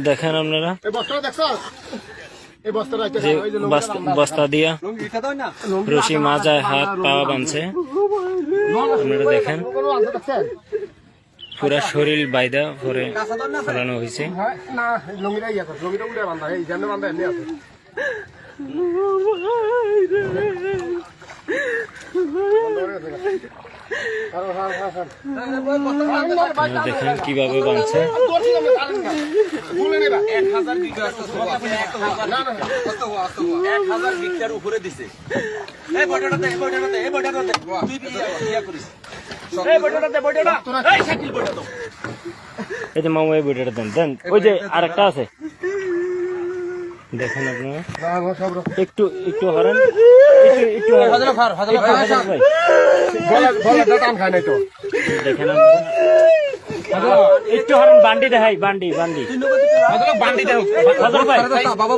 দেখেন আপনারা। বস্তা- দিয়া রশি মাজায় হাত পা বাঁধছে আপনারা দেখেন। পুরা শরীর বাইদা ভরে ফেলানো হয়েছে। হ্যাঁ ইয়ে দেখেন কীভাবে ভিক্ষার উপরে দিছে এই তুই করিস যে মামু এই দেন। দেন ওই যে আরেকটা আছে। দেখেন আপনারা। একটু একটু হরেন। একটু একটু। দেখেন আপনারা। একটু হরেন বান্ডি দেখাই বান্ডি বান্ডি। বান্ডি বাবা